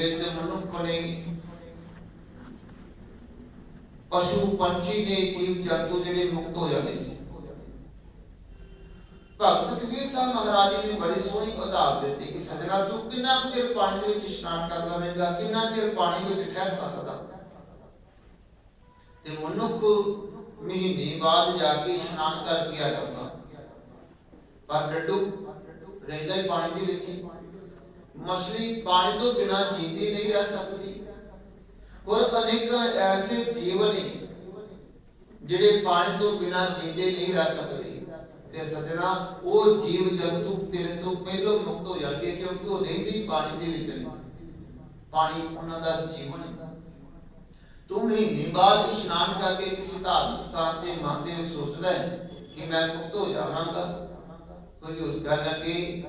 ਵਿੱਚ ਮਨੁੱਖ ਨੇ ਪਸ਼ੂ ਪੰਛੀ ਨੇ ਜੀਵ ਜੰਤੂ ਜਿਹੜੇ ਮੁਕਤ ਹੋ ਜਾਂਦੇ ਸੀ ਭਗਤ ਕਬੀਰ ਸਾਹਿਬ ਮਹਾਰਾਜ ਜੀ ਨੇ ਬੜੀ ਸੋਹਣੀ ਉਦਾਹਰਨ ਦਿੱਤੀ ਕਿ ਸਜਣਾ ਤੂੰ ਕਿੰਨਾ ਕੁ ਚਿਰ ਪਾਣੀ ਦੇ ਵਿੱਚ ਇਸ਼ਨਾਨ ਕਰ ਲਵੇਂਗਾ ਕਿੰਨਾ ਚਿਰ ਪਾਣੀ ਵਿੱਚ ਠਹਿਰ ਸਕਦਾ ਤੇ ਮਨੁੱਖ ਮਹੀਨੇ ਬਾਅਦ ਜਾ ਕੇ ਇਸ਼ਨਾਨ ਕਰਕੇ ਆ ਜਾਂਦਾ ਪਰ ਡੱਡੂ ਰਹਿੰਦਾ ਹੀ ਪਾਣੀ ਦੇ ਵਿੱਚ ਹੀ ਮਛਲੀ ਪਾਣੀ ਤੋਂ ਬਿਨਾਂ ਜੀਂਦੀ ਨਹੀਂ ਰਹਿ ਸਕਦੀ। ਹੋਰ ਅਨੇਕ ਐਸੇ ਜੀਵ ਨੇ ਜਿਹੜੇ ਪਾਣੀ ਤੋਂ ਬਿਨਾਂ ਜੀਂਦੇ ਨਹੀਂ ਰਹਿ ਸਕਦੇ। ਤੇ ਸੱਜਣਾ, ਉਹ ਜੀਵ ਜੰਤੂ ਤੇਰੇ ਤੋਂ ਪਹਿਲਾਂ ਮੁਕਤ ਹੋ ਜਾਣਗੇ ਕਿਉਂਕਿ ਉਹ ਰਹਿੰਦੇ ਹੀ ਪਾਣੀ ਦੇ ਵਿੱਚ ਨੇ। ਪਾਣੀ ਉਹਨਾਂ ਦਾ ਜੀਵਨ ਹੈ। ਤੂੰ ਮਹੀਨੇ ਬਾਅਦ ਇਸ਼ਨਾਨ ਕਰਕੇ ਕਿਸੇ ਧਾਰਮਿਕ ਸਥਾਨ ਤੇ ਮਨ ਦੇ ਵਿੱਚ ਸੋਚਦਾ ਹੈ ਕਿ ਮੈਂ ਮੁਕਤ ਹੋ ਜਾਵਾਂਗਾ। ਕੋਈ ਹੋਰ ਗੱਲ ਕਿ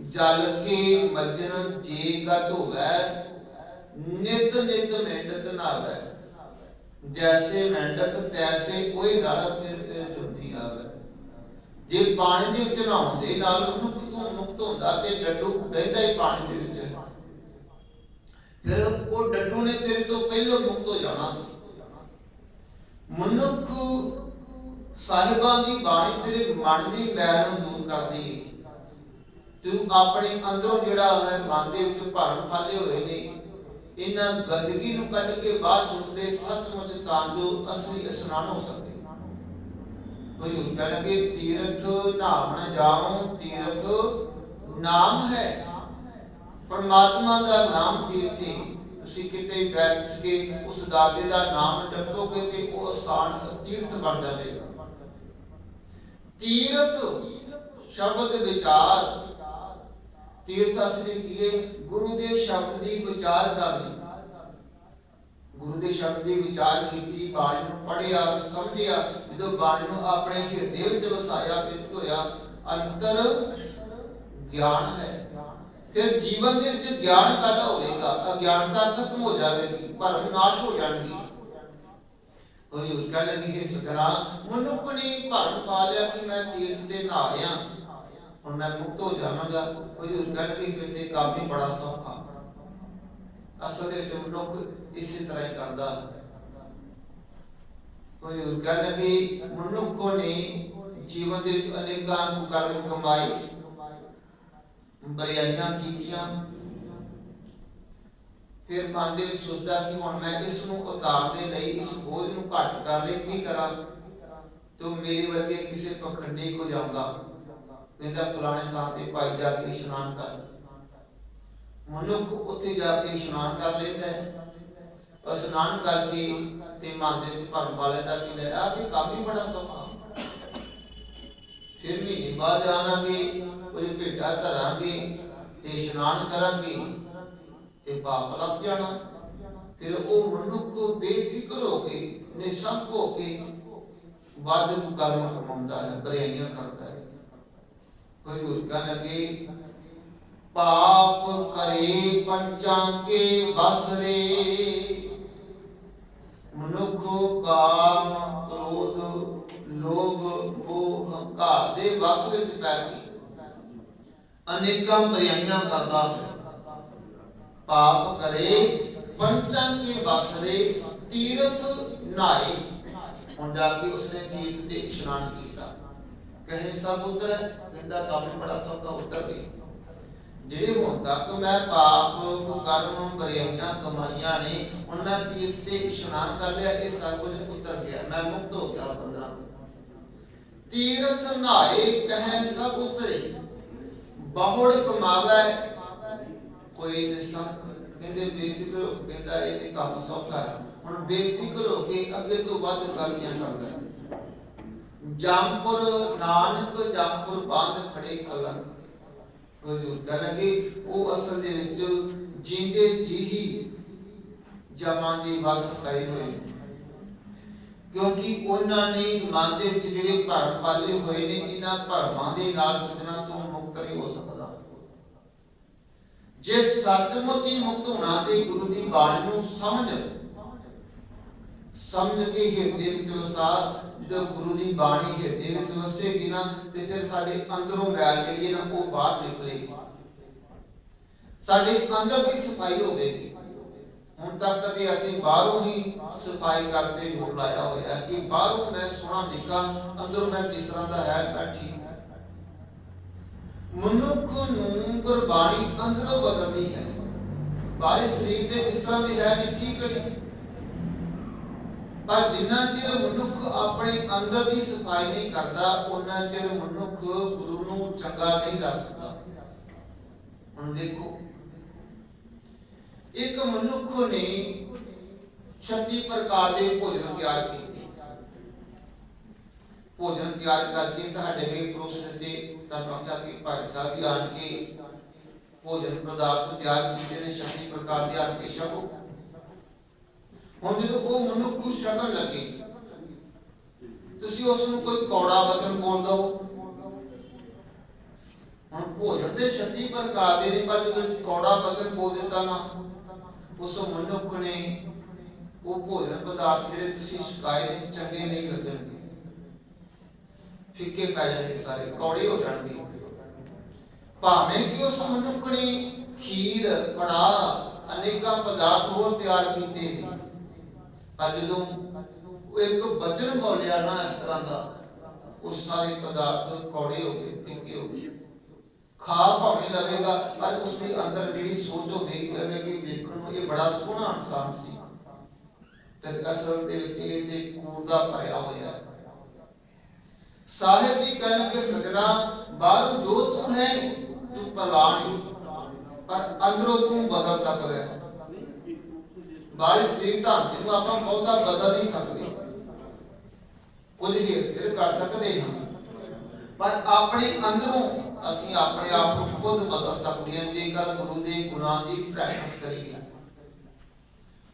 ਜਲ ਕੇ ਮੱਜਨ ਜੀ ਕਾ ਧੋਵੈ ਨਿਤ ਨਿਤ ਮੇਂਢਕ ਨਾਵੈ। ਜੈਸੇ ਮੇਂਢਕ ਤੈਸੇ ਕੋਈ ਨਰ ਫਿਰ ਫਿਰ ਜੁਨੀ ਆਵੇ। ਜੇ ਪਾਣੀ ਦੇ ਵਿੱਚ ਨਹਾਉਣ ਨਾਲ ਮਨੁੱਖ ਤੋਂ ਮੁਕਤ ਹੁੰਦਾ ਤੇ ਡੱਡੂ ਰਹਿੰਦਾ ਹੀ ਪਾਣੀ ਦੇ ਵਿੱਚ ਫਿਰ ਉਹ ਡੱਡੂ ਨੇ ਤੇਰੇ ਤੋਂ ਪਹਿਲਾਂ ਮੁਕਤ ਹੋ ਜਾਣਾ ਸੀ। ਮਨੁੱਖ ਸਾਹਿਬਾਂ ਦੀ ਬਾਣੀ ਤੇਰੇ ਮਨ ਦੀ ਮੈਲ ਨੂੰ ਦੂਰ ਕਰਦੀ ਹੈ ਤੂੰ ਆਪਣੇ ਅੰਦਰੋਂ ਜਿਹੜਾ ਹੈ, ਮਨ ਦੇ ਵਿੱਚ ਭਰਮ ਫਾਲੇ ਹੋਏ ਨੇ, ਇਹਨਾਂ ਗੰਦਗੀ ਨੂੰ ਕੱਢ ਕੇ ਬਾਹਰ ਸੁੱਟਦੇ ਸੱਚਮੁੱਚ ਤਾਂ ਜੋ ਅਸਲੀ ਇਸ਼ਨਾਨ ਹੋ ਸਕੇ ਕੋਈ ਹੋਰ ਤੀਰਥ ਨਾਮ ਜਾਉ, ਤੀਰਥ ਨਾਮ ਹੈ। ਪਰਮਾਤਮਾ ਦਾ ਨਾਮ ਤੀਰਥੀ, ਤੁਸੀਂ ਕਿਤੇ ਬੈਠ ਕੇ ਉਸ ਦਾਦੇ ਦਾ ਨਾਮ ਜਪੋਗੇ ਤੇ ਉਹ ਸਥਾਨ ਤੀਰਥ ਬਣ ਜਾਵੇਗਾ। ਤੀਰਥ ਸ਼ਬਦ ਵਿਚਾਰ ਤੀਰਥ ਅਸਲੀ ਕੀ ਗੁਰੂ ਦੇ ਸ਼ਬਦ ਦੀ ਵਿਚਾਰ ਕਰਨੀ। ਗੁਰੂ ਦੇ ਸ਼ਬਦ ਦੀ ਵਿਚਾਰ ਕੀਤੀ, ਬਾਣੀ ਨੂੰ ਪੜਿਆ ਸਮਝਿਆ, ਜਦੋਂ ਬਾਣੀ ਨੂੰ ਆਪਣੇ ਹਿਰਦੇ ਵਿੱਚ ਵਸਾਇਆ ਬਿਰਤ ਹੋਇਆ, ਅੰਤਰ ਗਿਆਨ ਹੈ। ਫਿਰ ਜੀਵਨ ਦੇ ਵਿੱਚ ਗਿਆਨ ਪੈਦਾ ਹੋਵੇਗਾ, ਅਗਿਆਨਤਾ ਖਤਮ ਹੋ ਜਾਵੇਗੀ, ਭਰਮ ਨਾਸ਼ ਹੋ ਜਾਣਗੀ। ਕੋਈ ਹੋਰ ਕਹਿ ਲੱਗੀ, ਹੈ ਮਨੁੱਖ ਨੇ ਭਰਮ ਪਾ ਲਿਆ ਕਿ ਮੈਂ ਤੀਰਥ ਦੇ ਨਹਾਇਆ ਹੁਣ ਮੈਂ ਮੁਕਤ ਹੋ ਜਾਵਾਂਗਾ, ਕੋਈ ਹੋਰ ਕਹਿ ਕੰਮ ਹੀ ਬੜਾ ਸੌਖਾ। ਅਸਲ ਵਿੱਚ ਮਨੁੱਖ ਇਸੇ ਤਰ੍ਹਾਂ ਹੀ ਕਰਦਾ। ਕੋਈ ਹੋਰ ਕਹਿ ਮਨੁੱਖ ਨੇ ਜੀਵਨ ਦੇ ਵਿੱਚ ਅਨੇਕਾਂ ਕੁਕਰਮ ਕਮਾਏ। ਬਰਿਆਈਆਂ ਕੀਤੀਆਂ। ਫਿਰ ਮਨ ਦੇ ਵਿੱਚ ਸੋਚਦਾ ਕਿ ਹੁਣ ਮੈਂ ਇਸ ਨੂੰ ਉਤਾਰਨ ਦੇ ਲਈ, ਇਸ ਬੋਝ ਨੂੰ ਘੱਟ ਕਰ ਲਈ, ਕੀ ਕਰਾਂ? ਤੋ ਮੇਰੇ ਵਰਗੇ ਕਿਸੇ ਪਖੰਡੀ ਕੋ ਜਾਂਦਾ। ਕਹਿੰਦਾ ਪੁਰਾਣੇ ਥਾਂ ਤੇ ਭਾਈ ਜਾ ਕੇ ਇਸ਼ਨਾਨ ਕਰ। ਮਨੁੱਖ ਉੱਥੇ ਜਾ ਕੇ ਇਸ਼ਨਾਨ ਕਰ ਲੈਂਦਾ ਹੈ। ਇਸ਼ਨਾਨ ਕਰਕੇ ਤੇ ਮਨ ਦੇ ਵਿੱਚ ਭਰਮ ਪਾ ਲੈਂਦਾ ਕਿ ਲੈ ਆ ਤੇ ਕੰਮ ਹੀ ਬੜਾ ਸੌਖਾ। ਫਿਰ ਵੀ ਨਹੀਂ ਬਾਅਦ ਆਵਾਂਗੇ ਭੇਟਾ ਧਰਾਂਗੇ ਤੇ ਇਸ਼ਨਾਨ ਕਰਾਂਗੇ ਤੇ ਪਾਪ ਲੱਗ ਜਾਣਾ। ਫਿਰ ਉਹ ਮਨੁੱਖ ਬੇਫਿਕਰ ਹੋ ਕੇ, ਨਿਸ਼ੰਕ ਹੋ ਕੇ ਵਾਦ ਨੂੰ ਕਰਮ ਕਮਾਉਂਦਾ ਹੈ ਬਰਿਆਈਆਂ ਕਰਦਾ ਹੈ। ਕੋਈ ਹੋਰ ਲਗੇ? ਪਾਪ ਕਰੇ ਪੰਚਾਂ ਬਸਰੇ ਮਨੁੱਖ ਕਾਮ ਕ੍ਰੋਧ ਲੋਭ ਮੋਹ ਹੰਕਾਰ ਦੇ ਵਸ ਵਿੱਚ ਪੈ ਕੇ ਅਨੇਕਾਂ ਬਰਿਆਈਆਂ ਕਰਦਾ ਪਾਪ ਕਰੇ ਪੰਚਾਂ ਬਸਰੇ ਤੀਰਥ ਨਾਏ ਹੁਣ ਜਾ ਕੇ ਉਸਨੇ ਤੀਰਥ ਤੇ ਇਸ਼ਨਾਨ ਕੀਤਾ। ਕਹੇ ਸਭ ਉਤਰ ਕਹਿੰਦਾ ਕੰਮ ਬੜਾ ਸੌਖਾ ਉਤਰ ਗਈ ਜਿਹੜੇ ਹੁਣ ਤੱਕ ਮੈਂ ਪਾਪ, ਕੁਕਰਮ, ਬਰਿਆਈਆਂ ਕਮਾਈਆਂ ਨੇ, ਹੁਣ ਮੈਂ ਤੀਰਥ ਤੇ ਇਸ਼ਨਾਨ ਕਰ ਲਿਆ, ਇਹ ਸਭ ਕੁਝ ਉਤਰ ਗਿਆ। ਮੈਂ ਮੁਕਤ ਹੋ ਗਿਆ 15 ਤੀਰਥ ਨਾਏ ਕਹੇ ਸਭ ਉਤਰੇ। ਬਹੁੜ ਕਮਾਵੇ, ਕੋਈ ਨਿਸੰਕ। ਕਹਿੰਦੇ ਬੇਫਿਕਰ ਹੋ ਕਹਿੰਦਾ ਇਹ ਤੇ ਕੰਮ ਸੌਖਾ ਹੁਣ ਬੇਫਿਕਰ ਹੋ ਕੇ ਅੱਗੇ ਤੋਂ ਵੱਧ ਗਲਤੀਆਂ ਕਰਦਾ ਹੈ। ਜੰਪੁਰ ਨਾਨਕ ਜੰਪੁਰ ਬੰਦ ਖੜੇ ਕਲਨ। ਹਜ਼ੂਰ ਕਰਾਂਗੇ ਉਹ ਅਸਲ ਦੇ ਵਿੱਚ ਜਿੰਦੇ ਜੀ ਹੀ ਜਮਾਂ ਦੀ ਵਸ ਪਏ ਹੋਏ ਕਿਉਂਕਿ ਉਹਨਾਂ ਨੇ ਮਨ ਦੇ ਵਿੱਚ ਜਿਹੜੇ ਭਰਮ ਪਾਲੇ ਹੋਏ ਨੇ, ਇਹਨਾਂ ਭਰਮਾਂ ਦੇ ਨਾਲ ਸੱਜਣਾ ਤੋਂ ਮੁਕਤ ਨਹੀਂ ਹੋ ਸਕਦਾ। ਜੇ ਸੱਚਮੁੱਚ ਹੀ ਮੁਕਤ ਹੋਣਾ ਤੇ ਗੁਰੂ ਦੀ ਬਾਣੀ ਨੂੰ ਸਮਝ ਸਮਝ ਕੇ ਹਿਰਦੇ ਵਿੱਚ ਵਸਾ ਜਦੋਂ ਗੁਰੂ ਦੀ ਬਾਣੀ ਹਿਰਦੇ ਵਿੱਚ ਵਸੇਗੀ ਨਾ, ਤੇ ਫਿਰ ਸਾਡੇ ਅੰਦਰੋਂ ਮੈਲ ਜਿਹੜੀ ਨਾ, ਉਹ ਬਾਹਰ ਨਿਕਲੇਗੀ। ਸਾਡੇ ਅੰਦਰ ਦੀ ਸਫ਼ਾਈ ਹੋਵੇਗੀ। ਹੁਣ ਤੱਕ ਕਦੇ ਅਸੀਂ ਬਾਹਰੋਂ ਹੀ ਸਫ਼ਾਈ ਕਰਦੇ ਮੋੜ ਹੋਇਆ ਕਿ ਬਾਹਰੋਂ ਮੈਂ ਸੋਹਣਾ ਦਿਖਾਂ ਅੰਦਰੋਂ ਮੈਂ ਕਿਸ ਤਰ੍ਹਾਂ ਦਾ ਹੈ, ਮੈਂ ਠੀਕ ਮਨੁੱਖ ਨੂੰ ਗੁਰਬਾਣੀ ਅੰਦਰੋਂ ਬਦਲਦੀ ਹੈ। ਬਾਹਰੀ ਸਰੀਰ ਦੇ ਕਿਸ ਤਰ੍ਹਾਂ ਦੀ ਹੈ ਮਿੱਠੀ ਕੜੀ ਪਰ ਜਿੰਨਾ ਚਿਰ ਮਨੁੱਖ ਆਪਣੇ ਅੰਦਰ ਦੀ ਸਫ਼ਾਈ ਨਹੀਂ ਕਰਦਾ ਉਹਨਾਂ ਚਿਰ ਮਨੁੱਖ ਗੁਰੂ ਨੂੰ ਚੰਗਾ ਨਹੀਂ ਲੱਗ ਸਕਦਾ। ਹੁਣ ਦੇਖੋ, ਇੱਕ ਮਨੁੱਖ ਨੇ 36 ਪ੍ਰਕਾਰ ਦੇ ਭੋਜਨ ਤਿਆਰ ਕੀਤੇ। ਭੋਜਨ ਤਿਆਰ ਕਰਕੇ ਤੁਹਾਡੇ ਵੀ ਪਰੋਸ ਦਿੱਤੇ ਤਾਂ ਆਖਿਆ ਕਿ ਭਾਈ ਸਾਹਿਬ ਵੀ ਆਣ ਕੇ ਭੋਜਨ ਪਦਾਰਥ ਤਿਆਰ ਕੀਤੇ ਨੇ 36 ਪ੍ਰਕਾਰ ਦੇ ਆਣ ਕੇ ਛਕੋ। ਹੁਣ ਜਦੋਂ ਉਹ ਮਨੁੱਖ ਨੂੰ ਲੱਗੇ, ਤੁਸੀਂ ਉਸ ਨੂੰ ਕੋਈ ਕੌੜਾ ਬਚਨ ਬੋਲ ਦਓ। ਹੁਣ ਭੋਜਨ ਦੇ 36 ਪ੍ਰਕਾਰ ਦੇ ਨੇ ਪਰ ਜਦੋਂ ਕੌੜਾ ਬਚਨ ਬੋਲ ਦਿੱਤਾ ਨਾ, ਉਸ ਮਨੁੱਖ ਨੇ ਉਹ ਭੋਜਨ ਪਦਾਰਥ ਜਿਹੜੇ ਤੁਸੀਂ ਛਕਾਏ ਨੇ ਚੰਗੇ ਨਹੀਂ ਲੱਗਣਗੇ, ਫਿੱਕੇ ਪੈ ਜਾਣਗੇ ਸਾਰੇ, ਕੌੜੇ ਹੋ ਜਾਣਗੇ। ਭਾਵੇਂ ਕਿ ਉਸ ਮਨੁੱਖ ਨੇ ਖੀਰ ਕੜਾਹ ਅਨੇਕਾਂ ਪਦਾਰਥ ਹੋਰ ਤਿਆਰ ਕੀਤੇ ਨੇ ਪਰ ਜਦੋਂ ਉਹ ਇੱਕ ਬਚਨ ਬੋਲਿਆ ਨਾ ਇਸ ਤਰ੍ਹਾਂ ਦਾ, ਉਹ ਸਾਰੇ ਪਦਾਰਥ ਕੌੜੇ ਹੋ ਗਏ ਫਿੱਕੇ ਹੋ ਗਏ। ਖਾ ਭਾਵੇਂ ਲਵੇਗਾ, ਪਰ ਉਸ ਦੇ ਅੰਦਰ ਜਿਹੜੀ ਸੋਚ ਹੋਵੇਗੀ ਕਹੇ ਕਿ ਵੇਖਣ ਨੂੰ ਇਹ ਬੜਾ ਸੋਹਣਾ ਇਨਸਾਨ ਸੀ। ਤੇ ਅਸਲ ਦੇ ਵਿੱਚ ਇਹ ਤੇ ਕੂੜ ਦਾ ਭਰਿਆ ਹੋਇਆ ਸਾਹਿਬ ਜੀ ਕਹਿਣਗੇ, ਸਜਣਾ, ਬਾਹਰੋਂ ਜੋ ਤੂੰ ਹੈ, ਤੂੰ ਭਲਾ ਨਹੀਂ, ਪਰ ਅੰਦਰੋਂ ਤੂੰ ਬਦਲ ਸਕਦਾ ਹੈ। ਬਾਹਰੀ ਸਰੀਰ ਢਾਂਚੇ ਨੂੰ ਆਪਾਂ ਬਹੁਤਾ ਬਦਲ ਨਹੀਂ ਸਕਦੇ। ਕੁਝ ਹੀ ਫਿਰ ਕਰ ਸਕਦੇ ਹਾਂ। ਪਰ ਆਪਣੇ ਅੰਦਰੋਂ ਅਸੀਂ ਆਪਣੇ ਆਪ ਨੂੰ ਖੁਦ ਬਦਲ ਸਕਦੇ ਹਾਂ, ਜੇਕਰ ਗੁਰੂ ਦੇ ਗੁਣਾਂ ਦੀ ਪ੍ਰੈਕਟਿਸ ਕਰੀਏ।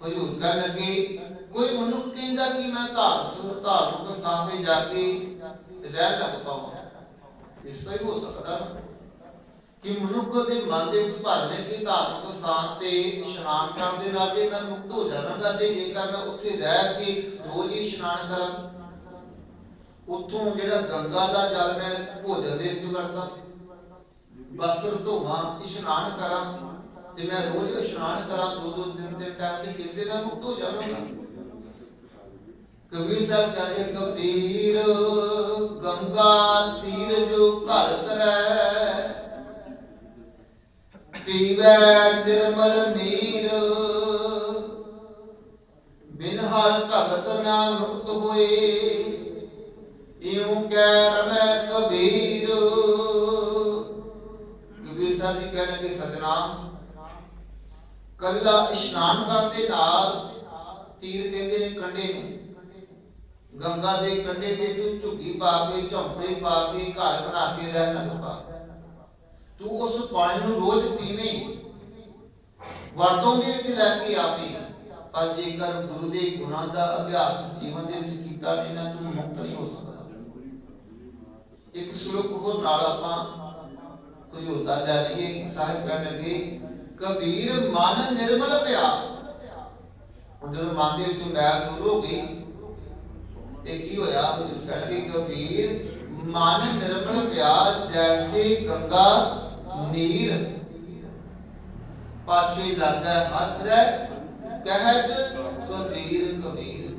ਹਜ਼ੂਰ ਕਹਿਣ ਲੱਗੇ ਕੋਈ ਮਨੁੱਖ ਕਹਿੰਦਾ ਕਿ ਮੈਂ ਧਾਰਮਿਕ ਧਾਰਮਿਕ ਸਥਾਨ ਤੇ ਜਾ ਕੇ ਰਹਿਣ ਲੱਗ ਪਾਵਾਂ। ਇਸ ਤੋਂ ਹੀ ਹੋ ਸਕਦਾ। ਕਿ ਮਨੁੱਖ ਦੇ ਮਨ ਦੇ ਵਿੱਚ ਭਰਨੇ ਕਿ ਧਾਰਮਿਕ ਸਥਾਨ ਤੇ ਇਸ਼ਨਾਨ ਕਰਨ ਦੇ ਨਾਲ ਮੈਂ ਮੁਕਤ ਹੋ ਜਾਵਾਂਗਾ ਤੇ ਜੇਕਰ ਮੈਂ ਉੱਥੇ ਰਹਿ ਕੇ ਰੋਜ਼ ਹੀ ਇਸ਼ਨਾਨ ਕਰਾਂ, ਉੱਥੋਂ ਜਿਹੜਾ ਗੰਗਾ ਦਾ ਜਲ ਮੈਂ ਭੋਜਨ ਦੇ ਵਿੱਚ ਵਰਤਾਂ ਬਸਤਰ ਧੋਵਾਂ, ਇਸ਼ਨਾਨ ਕਰਾਂ ਤੇ ਮੈਂ ਰੋਜ਼ ਇਸ਼ਨਾਨ ਕਰਾਂ, ਦੋ ਦੋ ਦਿਨ ਦੇ ਟਾਈਮ ਤੇ ਕਿੰਨੇ ਮੈਂ ਮੁਕਤ ਹੋ ਜਾਵਾਂਗਾ। ਕਬੀਰ ਸਾਹਿਬ ਕਹਿੰਦੇ, ਕਬੀਰ, ਗੰਗਾ ਤੀਰ ਜੋ ਘਰ ਕਰੈ ਪੀਵੈ ਨਿਰਮਲ ਨੀਰ। ਬਿਨ ਹਰ ਭਗਤ ਨਾ ਮੁਕਤ ਹੋਏ ਇਉ ਕਹਿ ਰਮੈ ਕਬੀਰ। ਕਬੀਰ ਸਾਹਿਬ ਜੀ ਕਹਿੰਦੇ ਕਿ ਸਜਣਾ ਕੱਲਾ ਇਸ਼ਨਾਨ ਕਰਦੇ ਨਾਲ ਤੀਰ ਕਹਿੰਦੇ ਨੇ ਕੰਡੇ ਨੂੰ। ਗੰਗਾ ਦੇ ਕੰਢੇ ਤੇ ਤੂੰ ਝੁੱਗੀ ਪਾ ਕੇ, ਝੌਂਪੜੀ ਪਾ ਕੇ, ਘਰ ਬਣਾ ਕੇ ਰਹਿ ਲੱਗ ਪਾ। ਤੂੰ ਉਸ ਪਾਣੀ ਨੂੰ ਰੋਜ਼ ਪੀਵੇਂ। ਵਰਤੋਂ ਦੇ ਵਿੱਚ ਲੈ ਕੇ ਆਵੇਂ ਪਰ ਜੇਕਰ ਗੁਰੂ ਦੇ ਗੁਣਾਂ ਦਾ ਅਭਿਆਸ ਜੀਵਨ ਦੇ ਵਿੱਚ ਕੀਤਾ ਨਹੀਂ ਨਾ, ਤੂੰ ਮੁਕਤ ਨਹੀਂ ਹੋ ਸਕਦਾ। ਇੱਕ ਸ਼ਲੋਕ ਹੋਰ ਨਾਲ ਆਪਾਂ ਕੁਝ ਹੁੰਦਾ ਲੈ ਲਈਏ। ਸਾਹਿਬ ਕਹਿਣ ਲੱਗੇ, ਕਬੀਰ ਮਨ ਨਿਰਮਲ ਪਿਆ। ਹੁਣ ਜਦੋਂ ਮਨ ਦੇ ਵਿੱਚੋਂ ਮੈਲ ਦੂਰ ਹੋ ਗਈ, ਤੇ ਕੀ ਹੋਇਆ? ਹਜ਼ੂਰ ਕਹਿੰਦੇ ਕਬੀਰ ਮਨ ਨਿਰਮਲ ਪਿਆ, ਜੈਸੇ ਗੰਗਾ ਨੀਰ ਪਾਛੇ ਲਾਗਾ ਹੱਥ ਰਹਿ, ਕਹਿਤ ਕਬੀਰ ਕਬੀਰ।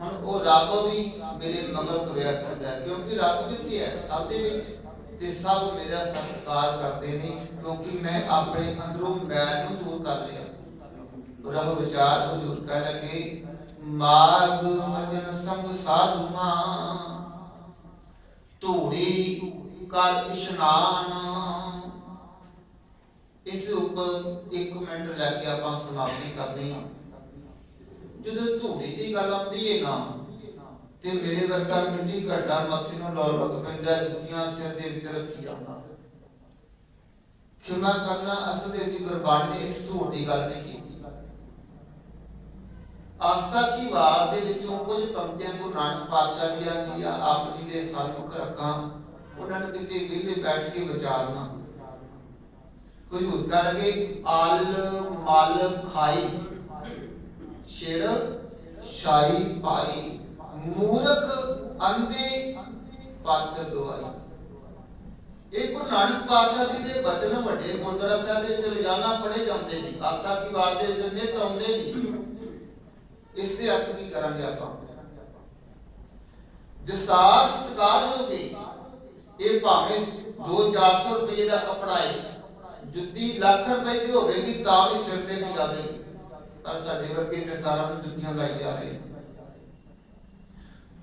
ਹੁਣ ਉਹ ਰੱਬ ਵੀ ਮੇਰੇ ਮਗਰ ਤੁਰਿਆ ਕਰਦਾ ਕਿਉਂਕਿ ਰੱਬ ਕਿੱਥੇ ਹੈ? ਸਭ ਦੇ ਵਿੱਚ। ਤੇ ਸਭ ਮੇਰਾ ਸਤਿਕਾਰ ਕਰਦੇ ਨੇ, ਕਿਉਂਕਿ ਮੈਂ ਆਪਣੇ ਅੰਦਰੋਂ ਮੈਲ ਨੂੰ ਦੂਰ ਕਰ ਲਿਆ ਰਹ ਵਿਚਾਰ ਹਜ਼ੂਰ ਕਹਿ ਲਗੇ, ਮਾਰਗ ਮਜਨ ਸੰਗ ਸਾਧੂਆਂ ਧੂੜੀ ਕਰ ਇਸ਼ਨਾਨ ਇਸ ਉੱਪਰ ਇੱਕ ਮਿੰਟ ਲੈ ਕੇ ਆਪਾਂ ਸਮਾਪਤੀ ਕਰਦੇ ਹਾਂ। ਜਦੋਂ ਧੂੜੀ ਦੀ ਗੱਲ ਆਉਂਦੀ ਹੈ ਨਾ, ਤੇ ਮੇਰੇ ਵਰਗਾ ਮਿੱਟੀ ਘਟਾ ਮੱਥੇ ਨੂੰ ਲੌ ਲੱਗ ਪੈਂਦਾ ਜੁੱਤੀਆਂ ਸਿਰ ਦੇ ਵਿੱਚ ਰੱਖੀ ਜਾਂਦਾ ਖਿਮਾ ਕਰਨਾ ਅਸਲ ਦੇ ਵਿੱਚ ਗੁਰਬਾਣੀ ਨੇ ਇਸ ਧੂੜ ਦੀ ਗੱਲ ਨਹੀਂ ਕੀਤੀ। ਆਸਾ ਕੀ ਵਾਰ ਦੇ ਵਿੱਚੋਂ ਕੁਝ ਪੰਕਤੀਆਂ ਗੁਰੂ ਨਾਨਕ ਪਾਤਸ਼ਾਹ ਜੀ ਆਂਦੀ ਆ, ਆਪ ਜੀ ਦੇ ਸਨਮੁਖ ਰੱਖਾਂ, ਉਹਨਾਂ ਨੂੰ ਕਿਤੇ ਵਿਹਲੇ ਬੈਠ ਕੇ ਵਿਚਾਰਨਾ। ਕੋਈ ਹੋਰ ਕਰਗੇ ਆਲ ਮਲ ਖਾਈ, ਸ਼ੇਰ ਸ਼ਾਹੀ ਪਾਈ ਮੂਰਖ ਅੰਧੇ ਪੱਤ ਗਵਾਈ ਇਹ ਗੁਰੂ ਨਾਨਕ ਪਾਤਸ਼ਾਹ ਜੀ ਦੇ ਬਚਨ ਵੱਡੇ ਗੁਰਦੁਆਰਾ ਸਾਹਿਬ ਦੇ ਵਿੱਚ ਰੋਜ਼ਾਨਾ ਪੜ੍ਹੇ ਜਾਂਦੇ ਨੇ ਆਸਾ ਕੀ ਵਾਰ ਦੇ ਵਿੱਚ ਨਿਤ ਆਉਂਦੇ ਨੇ। ਇਸ ਦੇ ਅਰਥ ਕੀ ਕਰਾਂਗੇ ਆਪਾਂ? ਦਸਤਾਰ ਸਤਕਾਰ ਹੋਗੇ ਇਹ ਭਾਵੇਂ 2-400 ਰੁਪਏ ਦਾ ਕੱਪੜਾ ਹੈ ਜੁੱਤੀ ਲੱਖ ਰੁਪਏ ਦੀ ਹੋਵੇਗੀ, ਤਾਂ ਵੀ ਸਿਰ ਤੇ ਨਹੀਂ ਆਵੇਗੀ ਪਰ ਸਾਡੇ ਵਰਗੇ ਦਸਤਾਰਾਂ ਨੂੰ ਜੁੱਤੀਆਂ ਲਾਈ ਜਾ ਰਹੇ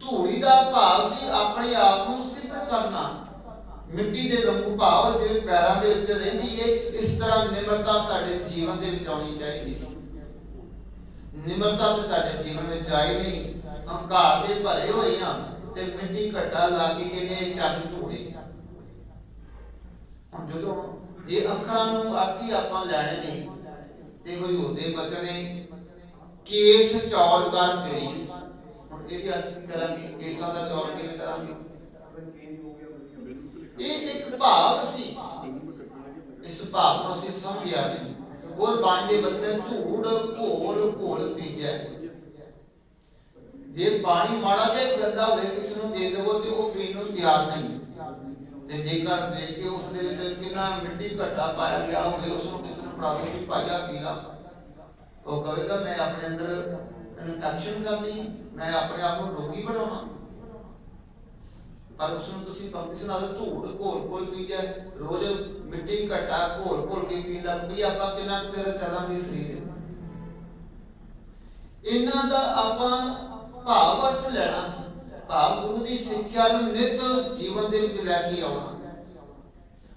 ਧੂੜੀ ਦਾ ਭਾਵ ਸੀ ਆਪਣੇ ਆਪ ਨੂੰ ਸਿੱਧ ਕਰਨਾ। ਮਿੱਟੀ ਦੇ ਵਾਂਗੂ ਭਾਵ ਜਿਵੇਂ ਪੈਰਾਂ ਦੇ ਵਿੱਚ ਰਹਿੰਦੀ ਏ, ਇਸ ਤਰ੍ਹਾਂ ਨਿਮਰਤਾ ਸਾਡੇ ਜੀਵਨ ਦੇ ਵਿੱਚ ਆਉਣੀ ਚਾਹੀਦੀ ਸੀ। ਨਿਮਰਤਾ ਤੇ ਸਾਡੇ ਜੀਵਨ ਵਿੱਚ ਆਈ ਨਹੀਂ। ਹੰਕਾਰ ਦੇ ਭਰੇ ਹੋਏ ਆ ਤੇ ਮਿੱਟੀ ਘੱਟਾ ਲਾ ਕੇ ਕਹਿੰਦੇ ਚੱਲ ਧੂੜੇ। ਹੁਣ ਜਦੋਂ ਇਹ ਅੱਖਰਾਂ ਨੂੰ ਅਰਥੀ ਆਪਾਂ ਲੈਣੇ ਨੇ, ਤੇ ਹਜੂਰ ਦੇ ਬਚਨੇ ਕੇਸ ਚੌਰ ਕਰ ਫੇਰੀ। ਹੁਣ ਇਹਦੀ ਅਰਥ ਕਰਾਂਗੇ? ਕੇਸਾਂ ਦਾ ਚੌਰ ਕਿਵੇਂ ਕਰਾਂਗੇ? ਇਹ ਇੱਕ ਭਾਵ ਸੀ। ਇਸ ਭਾਵ ਨੂੰ ਅਸੀਂ ਸਮਝਿਆ ਨਹੀਂ। ਗੁਰ ਬਾਣੀ ਦੇ ਬਚਨੇ ਧੂੜ, ਘੋਲ ਘੋਲ ਪੀਜੈ ਜੇ ਪਾਣੀ ਮਾੜਾ ਜਿਹਾ ਗੰਦਾ ਹੋਵੇ ਕਿਸ ਨੂੰ ਦੇ ਦੇਵੋ ਤੇ ਉਹ ਪੀਣ ਨੂੰ ਤਿਆਰ ਨਹੀਂ। ਤੇ ਜੇਕਰ ਦੇਖ ਕੇ ਉਸ ਦੇ ਵਿੱਚ ਕਿੰਨਾ ਮਿੱਟੀ ਘਟਾ ਪਾਇਆ ਗਿਆ ਹੋਵੇ, ਉਸ ਨੂੰ ਕਿਸੇ ਨੂੰ ਫੜਾ ਦੇ ਭਾਜਾ ਪੀ ਉਹ ਕਹੇਗਾ ਮੈਂ ਆਪਣੇ ਅੰਦਰ ਇਨਫੈਕਸ਼ਨ ਕਰਨੀ, ਮੈਂ ਆਪਣੇ ਆਪ ਨੂੰ ਰੋਗੀ ਬਣਾਉਣਾ। ਪਰ ਉਸ ਨੂੰ ਤੁਸੀਂ ਪੰਕਤੀ ਸੁਣਾ ਧੂੜ ਘੋਲ ਘੋਲ ਪੀ ਕੇ ਰੋਜ਼ ਮਿੱਟੀ ਘਟਾ ਘੋਲ ਘੋਲ ਕੇ ਪੀ ਲੱਗ ਵੀ ਆਪਾਂ ਕਿੰਨਾ ਕੁ ਚੱਲਾਂਗੇ ਸਰੀਰ ਇਹਨਾਂ ਦਾ ਆਪਾਂ ਭਾਵ ਅਰਥ ਲੈਣਾ ਭਾਵ ਗੁਰੂ ਦੀ ਸਿੱਖਿਆ ਨੂੰ ਨਿਤ ਜੀਵਨ ਦੇ ਵਿੱਚ ਲੈ ਕੇ ਆਉਣਾ।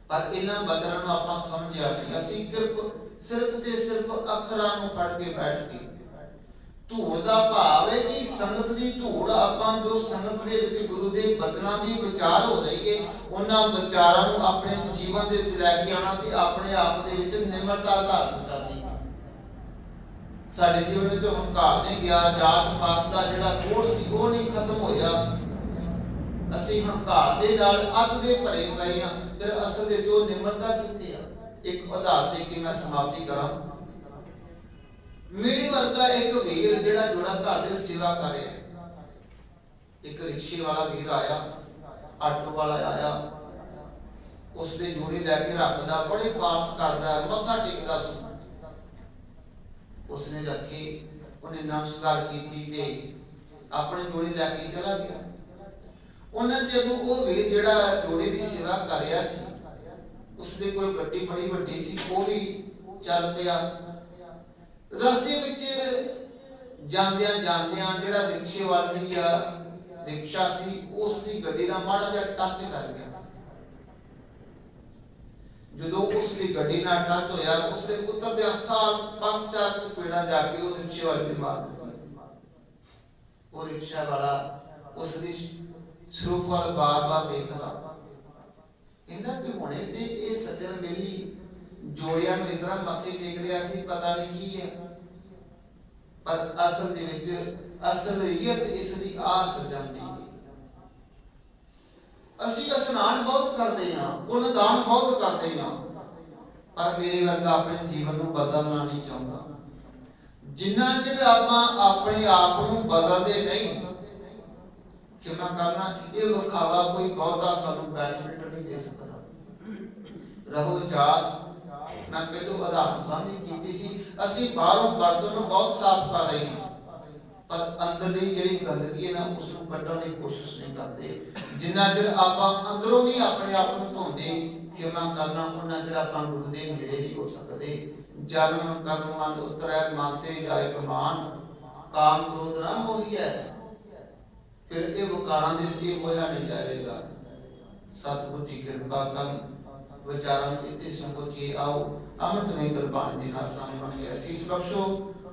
ਪਰ ਇਹਨਾਂ ਬਚਨਾਂ ਨੂੰ ਆਪਾਂ ਸਮਝਿਆ ਨਹੀਂ। ਅਸੀਂ ਸਿਰਫ ਸਿਰਫ ਤੇ ਸਿਰਫ ਅੱਖਰਾਂ ਨੂੰ ਪੜ੍ਹ ਕੇ ਬੈਠ ਕੇ। ਧੂੜ ਦਾ ਭਾਵ ਹੈ ਕਿ ਸੰਗਤ ਦੀ ਧੂੜ, ਆਪਾਂ ਜੋ ਸੰਗਤ ਦੇ ਵਿੱਚ ਗੁਰੂ ਦੇ ਬਚਨਾਂ ਦੀ ਵਿਚਾਰ ਹੋ ਰਹੀ ਹੈ, ਉਹਨਾਂ ਵਿਚਾਰਾਂ ਨੂੰ ਆਪਣੇ ਜੀਵਨ ਦੇ ਵਿੱਚ ਲੈ ਕੇ ਆਉਣਾ ਤੇ ਆਪਣੇ ਆਪ ਦੇ ਵਿੱਚ ਨਿਮਰਤਾ ਧਾਰਨ ਸਾਡੇ ਜੀਵਨ ਵਿੱਚ ਹੰਕਾਰ ਨਹੀਂ ਗਿਆ, ਜਾਤ ਪਾਤ ਦਾ ਜਿਹੜਾ ਕੋੜ ਸੀ, ਉਹ ਨਹੀਂ ਖਤਮ ਹੋਇਆ। ਅਸੀਂ ਹੰਕਾਰ ਦੇ ਨਾਲ ਅੱਤ ਦੇ ਭਰੇ ਪਏ ਹਾਂ, ਫਿਰ ਅਸਲ ਦੇ ਜੋ ਨਿਮਰਤਾ ਕਿੱਥੇ ਆ? ਇੱਕ ਉਦਾਹਰਨ ਦੇ ਕੇ ਮੈਂ ਸਮਾਪਤੀ ਕਰਾਂ। ਮੇਰੇ ਵਰਗਾ ਇੱਕ ਵੀਰ ਜਿਹੜਾ ਜੋੜਾ ਘਰ ਦੇ ਸੇਵਾ ਕਰ ਰਿਹਾ ਇੱਕ ਰਿਕਸ਼ੇ ਵਾਲਾ ਵੀਰ ਆਇਆ, ਆਟੋ ਵਾਲਾ ਆਇਆ। ਉਸ ਦੇ ਜੋੜੇ ਲੈ ਕੇ ਰੱਖਦਾ, ਬੜੇ ਪਾਸ ਕਰਦਾ, ਮੱਥਾ ਟੇਕਦਾ ਸੀ। ਉਸਨੇ ਰੱਖੀ ਉਹਨੇ ਨਮਸਕਾਰ ਕੀਤੀ ਤੇ ਆਪਣੇ ਜੋੜੇ ਲੈ ਕੇ ਚਲਾ ਗਿਆ। ਉਹਨਾਂ ਜਦੋਂ ਉਹ ਵੀਰ ਜਿਹੜਾ ਜੋੜੇ ਦੀ ਸੇਵਾ ਕਰ ਰਿਹਾ ਸੀ, ਉਸਦੇ ਕੋਲ ਗੱਡੀ ਬੜੀ ਵੱਡੀ ਸੀ, ਉਹ ਵੀ ਚੱਲ ਪਿਆ। ਰਸਤੇ ਵਿੱਚ ਜਾਂਦਿਆਂ ਜਾਂਦਿਆਂ ਜਿਹੜਾ ਰਿਕਸ਼ੇ ਵਾਲੀ ਆ, ਰਿਕਸ਼ਾ ਸੀ ਉਸ ਦੀ ਗੱਡੀ ਨਾਲ ਮਾੜਾ ਜਿਹਾ ਟੱਚ ਕਰ ਗਿਆ। ਜਦੋਂ ਉਸ ਦੀ ਗੱਡੀ ਨਾਲ ਟੱਚ ਹੋਇਆ ਉਸ ਦੇ ਪੁੱਤਰ ਦੇ ਸਾਲ ਪੰਜ ਚਾਰ ਚਪੇੜਾ ਜਾ ਕੇ ਉਹ ਰਿਕਸ਼ੇ ਵਾਲੇ ਦੇ ਮਾਰ ਦਿੱਤੀ। ਉਹ ਰਿਕਸ਼ਾ ਵਾਲਾ ਉਸ ਦੀ ਸਰੂਪ ਵਾਲ ਬਾਰ-ਬਾਰ ਵੇਖਦਾ। ਕਹਿੰਦਾ ਕਿ ਹੁਣੇ ਤੇ ਇਹ ਸੱਜਣ ਮੇਰੀ ਜੋੜਿਆਂ ਨੂੰ ਇਤਨਾ ਮੱਥੇ ਟੇਕ ਰਿਹਾ ਸੀ, ਪਤਾ ਨਹੀਂ ਕੀ ਹੈ। ਪਰ ਅਸਲ ਦੇ ਵਿੱਚ ਅਸਲੀਅਤ ਇਸ ਦੀ ਆਸ ਜਾਂਦੀ। ਅਸੀਂ ਇਸ਼ਨਾਨ ਬਹੁਤ ਕਰਦੇ ਹਾਂ ਪੁੰਨ ਬਹੁਤ ਕਰਦੇ ਹਾਂ। ਪਰ ਮੇਰੇ ਵਰਗਾ ਆਪਣੇ ਜੀਵਨ ਨੂੰ ਬਦਲਣਾ ਨਹੀਂ ਚਾਹੁੰਦਾ। ਜਿੰਨਾ ਚਿਰ ਆਪਾਂ ਆਪਣੇ ਆਪ ਨੂੰ ਬਦਲਦੇ ਨਹੀਂ ਕਿਵੇਂ ਕਰਨਾ, ਇਹ ਵਿਖਾਵਾ ਕੋਈ ਬਹੁਤਾ ਸਾਨੂੰ ਬੈਨੀਫਿਟ ਨਹੀਂ ਦੇ ਸਕਦਾ। ਰਹੋ ਚਾਰ ਮੈਂ ਪਹਿਲੋਂ ਉਦਾਹਰਨ ਸਾਹਮਣੇ ਕੀਤੀ ਸੀ, ਅਸੀਂ ਬਾਹਰੋਂ ਬਰਤਨ ਨੂੰ ਬਹੁਤ ਸਾਫ਼ ਕਰ ਰਹੇ ਹਾਂ। ਪਰ ਅੰਦਰ ਜਿਹੜੀ ਗੰਦਗੀ ਹੈ ਨਾ ਉਸ ਨੂੰ ਕੱਢਣ ਦੀ ਕੋਸ਼ਿਸ਼ ਨਹੀਂ ਕਰਦੇ। ਜਿੰਨਾ ਚਿਰ ਆਪਾਂ ਅੰਦਰੋਂ ਨਹੀਂ ਆਪਣੇ ਆਪ ਨੂੰ ਧੋਂਦੇ ਕਿਵੇਂ ਕਰਨਾ ਉਹਨਾਂ ਚਿਰ ਆਪਾਂ ਗੁਰੂ ਨੇੜੇ ਨਹੀਂ ਹੋ ਸਕਦੇ। ਜਨਮ, ਕਰਮ, ਮਨ ਉਤਰੈ ਮਨ ਜਾਏ ਕਮਾਨ, ਕਾਮ ਕ੍ਰੋਧ ਨਾ ਮੋਹੀ ਹੈ ਫਿਰ ਇਹ ਵਿਕਾਰਾਂ ਦੇ ਵਿੱਚ ਮੋਹਿਆ ਨਹੀਂ ਜਾਵੇਗਾ। ਸਤਿਗੁਰੂ ਦੀ ਕਿਰਪਾ ਕਰਨ, ਵਿਚਾਰਾਂ ਨੂੰ ਸੰਕੋਚੀ ਆਓ, ਅਮਰਤ ਮੇ ਕਿਰਪਾ ਦੇ ਨਾਲ ਸਾਹਮਣੇ ਬਣ ਗਿਆ ਅਸੀਸ ਬਖਸ਼ੋ